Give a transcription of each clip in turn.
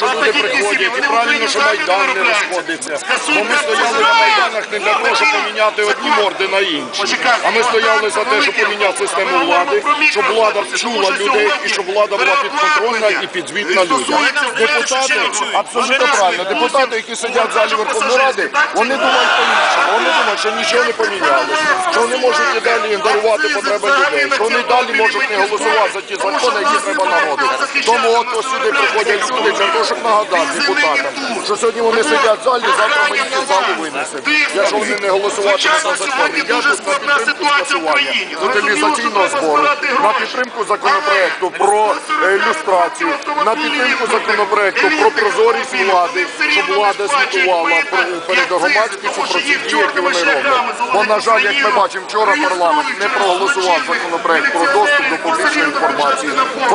правильно, що люди приходять, і правильно, що Майдан не розходиться. Бо ми стояли на Майданах не для того, щоб поміняти одні морди на інші. А ми стояли за те, щоб поміняти систему влади, щоб влада чула людей і щоб влада була підконтрольна і підзвітна людям. Депутати, абсолютно правильно, депутати, які сидять в залі Верховної Ради, вони думають по-іншому. Вони думають, що нічого не помінялося, що вони можуть і далі ігнорувати потреби людей, що вони далі можуть не голосувати за ті закони, які треба народу. Тому от сюди приходять люди для того, щоб нагадати депутатам, що сьогодні вони сидять в залі, завтра ми їх із залу винесемо. Якщо вони не голосуватимуть за закони, я тут на підтримку скасування утилізаційного збору, на підтримку законопроекту про е, люстрацію, на підтримку законопроекту про прозорість влади, щоб влада звітувала перед громадськістю про ці дії, які вони роблять. Бо, на жаль, як ми бачимо, вчора парламент не проголосував законопроект про доступ до.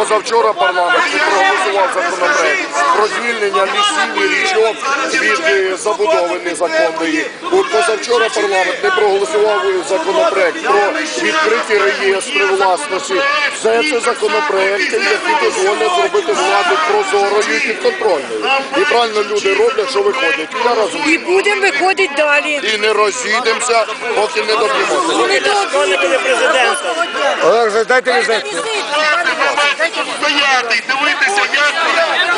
Позавчора парламент не проголосував законопроект про звільнення лісів і річок від е, забудови незаконної. Позавчора парламент не проголосував законопроект про відкриті реєстри власності. Все це законопроекти, які дозволять зробити владу прозорою і підконтрольною. І правильно люди роблять, що виходять. І я разом. І будемо виходити далі. І не розійдемося, поки не доб'ємося. Вони добрі. Олег, мені Стояти, дивитися, як